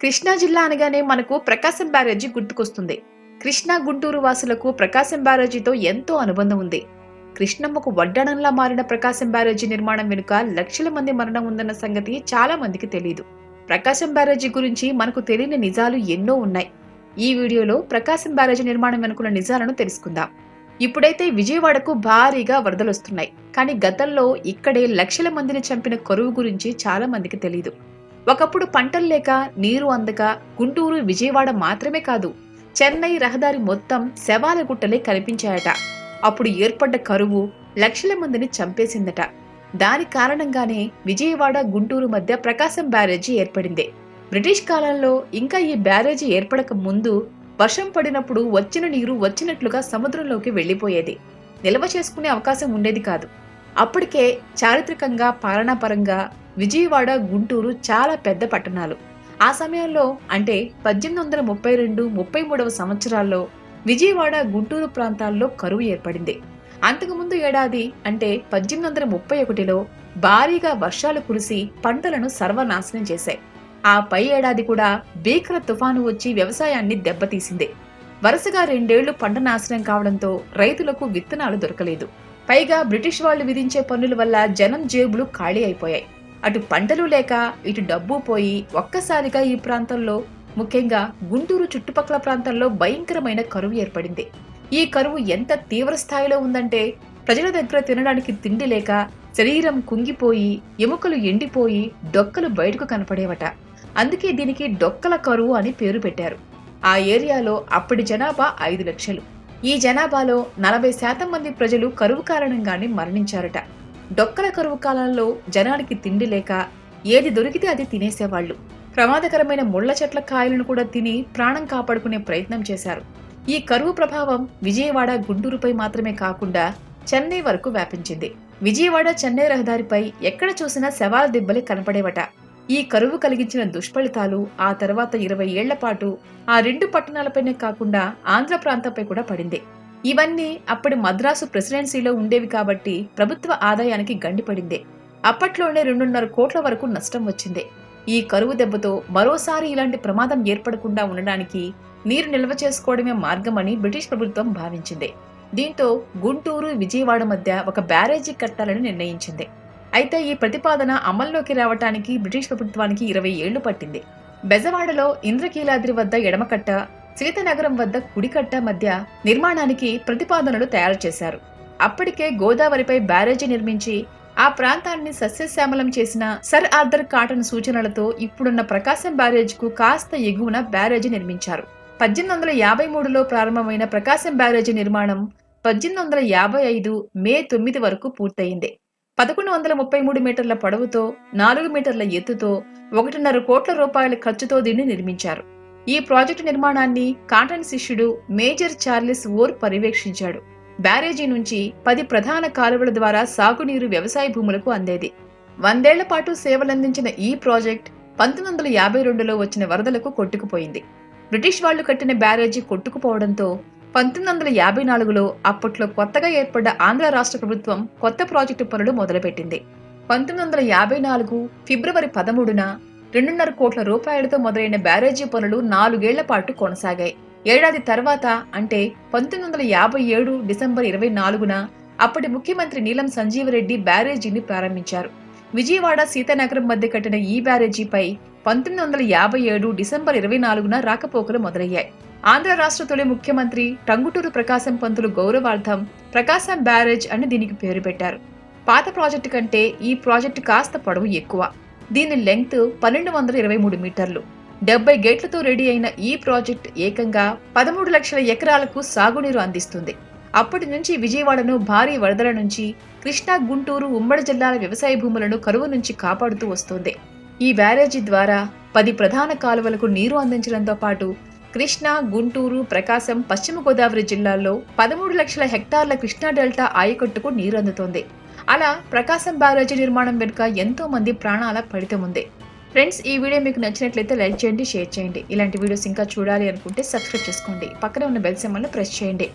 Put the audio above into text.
కృష్ణా జిల్లా అనగానే మనకు ప్రకాశం బ్యారేజీ గుర్తుకొస్తుంది. కృష్ణా గుంటూరు వాసులకు ప్రకాశం బ్యారేజీతో ఎంతో అనుబంధం ఉంది. కృష్ణమ్మకు వడ్డనంలా మారిన ప్రకాశం బ్యారేజీ నిర్మాణం వెనుక లక్షల మంది మరణం ఉందన్న సంగతి చాలా మందికి తెలియదు ప్రకాశం బ్యారేజీ గురించి మనకు తెలియని నిజాలు ఎన్నో ఉన్నాయి. ఈ వీడియోలో ప్రకాశం బ్యారేజీ నిర్మాణం వెనుకున్న నిజాలను తెలుసుకుందాం. ఇప్పుడైతే విజయవాడకు భారీగా వరదలొస్తున్నాయి కానీ గతంలో ఇక్కడే లక్షల మందిని చంపిన కరువు గురించి చాలా మందికి తెలియదు ఒకప్పుడు పంటలు లేక నీరు అందక గుంటూరు విజయవాడ మాత్రమే కాదు చెన్నై రహదారి మొత్తం శవాల గుట్టలే కనిపించాయట. అప్పుడు ఏర్పడ్డ కరువు లక్షల మందిని చంపేసిందట. దాని కారణంగానే విజయవాడ గుంటూరు మధ్య ప్రకాశం బ్యారేజీ ఏర్పడింది. బ్రిటిష్ కాలంలో ఇంకా ఈ బ్యారేజీ ఏర్పడక ముందు వర్షం పడినప్పుడు వచ్చిన నీరు వచ్చినట్లుగా సముద్రంలోకి వెళ్ళిపోయేది. నిల్వ చేసుకునే అవకాశం ఉండేది కాదు. అప్పటికే చారిత్రకంగా పాలనాపరంగా విజయవాడ గుంటూరు చాలా పెద్ద పట్టణాలు. ఆ సమయంలో అంటే పద్దెనిమిది వందల ముప్పై రెండు ముప్పై మూడవ సంవత్సరాల్లో విజయవాడ గుంటూరు ప్రాంతాల్లో కరువు ఏర్పడింది. అంతకుముందు ఏడాది అంటే పద్దెనిమిది వందల ముప్పై ఒకటిలో భారీగా వర్షాలు కురిసి పంటలను సర్వనాశనం చేశాయి. ఆ పై ఏడాది కూడా భీకర తుఫాను వచ్చి వ్యవసాయాన్ని దెబ్బతీసింది. వరుసగా రెండేళ్ళు పంట నాశనం కావడంతో రైతులకు విత్తనాలు దొరకలేదు. పైగా బ్రిటిష్ వాళ్ళు విధించే పన్నుల వల్ల జనం జేబులు ఖాళీ అయిపోయాయి. అటు పంటలు లేక ఇటు డబ్బు పోయి ఒక్కసారిగా ఈ ప్రాంతంలో ముఖ్యంగా గుంటూరు చుట్టుపక్కల ప్రాంతంలో భయంకరమైన కరువు ఏర్పడింది. ఈ కరువు ఎంత తీవ్ర స్థాయిలో ఉందంటే ప్రజల దగ్గర తినడానికి తిండి లేక శరీరం కుంగిపోయి ఎముకలు ఎండిపోయి డొక్కలు బయటకు కనపడేవట. అందుకే దీనికి డొక్కల కరువు అని పేరు పెట్టారు. ఆ ఏరియాలో అప్పటి జనాభా ఐదు లక్షలు. ఈ జనాభాలో నలభై శాతం మంది ప్రజలు కరువు కారణంగానే మరణించారట. డొక్కల కరువు కాలంలో జనానికి తిండి లేక ఏది దొరికితే అది తినేసేవాళ్ళు ప్రమాదకరమైన ముళ్ళ చెట్ల కాయలను కూడా తిని ప్రాణం కాపాడుకునే ప్రయత్నం చేశారు. ఈ కరువు ప్రభావం విజయవాడ గుంటూరుపై మాత్రమే కాకుండా చెన్నై వరకు వ్యాపించింది. విజయవాడ చెన్నై రహదారిపై ఎక్కడ చూసినా శవాల దెబ్బలే కనపడేవట. ఈ కరువు కలిగించిన దుష్ఫలితాలు ఆ తర్వాత ఇరవై ఏళ్ళపాటు ఆ రెండు పట్టణాలపైనే కాకుండా ఆంధ్ర ప్రాంతంపై కూడా పడింది. ఇవన్నీ అప్పటి మద్రాసు ప్రెసిడెన్సీలో ఉండేవి కాబట్టి ప్రభుత్వ ఆదాయానికి గండిపడింది. అప్పట్లోనే రెండున్నర కోట్ల వరకు నష్టం వచ్చింది. ఈ కరువు దెబ్బతో మరోసారి ఇలాంటి ప్రమాదం ఏర్పడకుండా ఉండడానికి నీరు నిల్వ చేసుకోవడమే మార్గమని బ్రిటిష్ ప్రభుత్వం భావించింది. దీంతో గుంటూరు విజయవాడ మధ్య ఒక బ్యారేజీ కట్టాలని నిర్ణయించింది. అయితే ఈ ప్రతిపాదన అమల్లోకి రావటానికి బ్రిటిష్ ప్రభుత్వానికి ఇరవై ఏళ్ళు పట్టింది. బెజవాడలో ఇంద్రకీలాద్రి వద్ద ఎడమకట్ట సీతనగరం వద్ద కుడికట్ట మధ్య నిర్మాణానికి ప్రతిపాదనలు తయారు చేశారు. అప్పటికే గోదావరిపై బ్యారేజీ నిర్మించి ఆ ప్రాంతాన్ని సస్యశ్యామలం చేసిన సర్ ఆర్థర్ కాటన్ సూచనలతో ఇప్పుడున్న ప్రకాశం బ్యారేజ్కు కాస్త ఎగువన బ్యారేజీ నిర్మించారు. పద్దెనిమిది వందల యాభై మూడులో ప్రారంభమైన ప్రకాశం బ్యారేజీ నిర్మాణం పద్దెనిమిది వందల యాభై ఐదు మే తొమ్మిది వరకు పూర్తయింది. పదకొండు వందల ముప్పై మూడు మీటర్ల పొడవుతో నాలుగు మీటర్ల ఎత్తుతో ఒకటిన్నర కోట్ల రూపాయల ఖర్చుతో దీన్ని నిర్మించారు. ఈ ప్రాజెక్టు నిర్మాణాన్ని కాటన్ శిష్యుడు మేజర్ చార్లెస్ ఓర్ పర్యవేక్షించాడు. బ్యారేజీ నుంచి పది ప్రధాన కాలువల ద్వారా సాగునీరు వ్యవసాయ భూములకు అందేది. వందేళ్ళ పాటు సేవలందించిన ఈ ప్రాజెక్ట్ పంతొమ్మిది వందల యాభై రెండులో వచ్చిన వరదలకు కొట్టుకుపోయింది. బ్రిటిష్ వాళ్ళు కట్టిన బ్యారేజీ కొట్టుకుపోవడంతో పంతొమ్మిది వందల యాభై నాలుగులో అప్పట్లో కొత్తగా ఏర్పడ్డ ఆంధ్ర రాష్ట్ర ప్రభుత్వం కొత్త ప్రాజెక్టు పనులు మొదలుపెట్టింది. పంతొమ్మిది వందల యాభై నాలుగు ఫిబ్రవరి పదమూడున రెండున్నర కోట్ల రూపాయలతో మొదలైన బ్యారేజీ పనులు నాలుగేళ్ళ పాటు కొనసాగాయి. ఏడాది తర్వాత అంటే పంతొమ్మిది వందల యాభై ఏడు డిసెంబర్ ఇరవై నాలుగున అప్పటి ముఖ్యమంత్రి నీలం సంజీవరెడ్డి బ్యారేజీని ప్రారంభించారు. విజయవాడ సీతానగరం మధ్య కట్టిన ఈ బ్యారేజీపై పంతొమ్మిది వందల యాభై ఏడు డిసెంబర్ ఇరవై నాలుగున రాకపోకలు మొదలయ్యాయి. ఆంధ్ర రాష్ట్ర తొలి ముఖ్యమంత్రి టంగుటూరు ప్రకాశం పంతులు గౌరవార్థం ప్రకాశం బ్యారేజ్ అని దీనికి పేరు పెట్టారు. పాత ప్రాజెక్టు కంటే ఈ ప్రాజెక్టు కాస్త పొడవు ఎక్కువ. దీని లెంగ్త్ పన్నెండు వందల ఇరవై మూడు మీటర్లు. డెబ్బై గేట్లతో రెడీ అయిన ఈ ప్రాజెక్ట్ ఏకంగా పదమూడు లక్షల ఎకరాలకు సాగునీరు అందిస్తుంది. అప్పటి నుంచి విజయవాడను భారీ వరదల నుంచి కృష్ణా గుంటూరు ఉమ్మడి జిల్లాల వ్యవసాయ భూములను కరువు నుంచి కాపాడుతూ వస్తోంది. ఈ బ్యారేజీ ద్వారా పది ప్రధాన కాలువలకు నీరు అందించడంతో పాటు కృష్ణా గుంటూరు ప్రకాశం పశ్చిమ గోదావరి జిల్లాల్లో పదమూడు లక్షల హెక్టార్ల కృష్ణా డెల్టా ఆయకట్టుకు నీరు అందుతోంది అలా ప్రకాశం బ్యారేజీ నిర్మాణం వెనుక ఎంతో మంది ప్రాణాల ఫలితం ఉంది. ఫ్రెండ్స్ ఈ వీడియో మీకు నచ్చినట్లయితే లైక్ చేయండి షేర్ చేయండి. ఇలాంటి వీడియోస్ ఇంకా చూడాలి అనుకుంటే సబ్స్క్రైబ్ చేసుకోండి. పక్కనే ఉన్న బెల్ సింబల్ని ప్రెస్ చేయండి.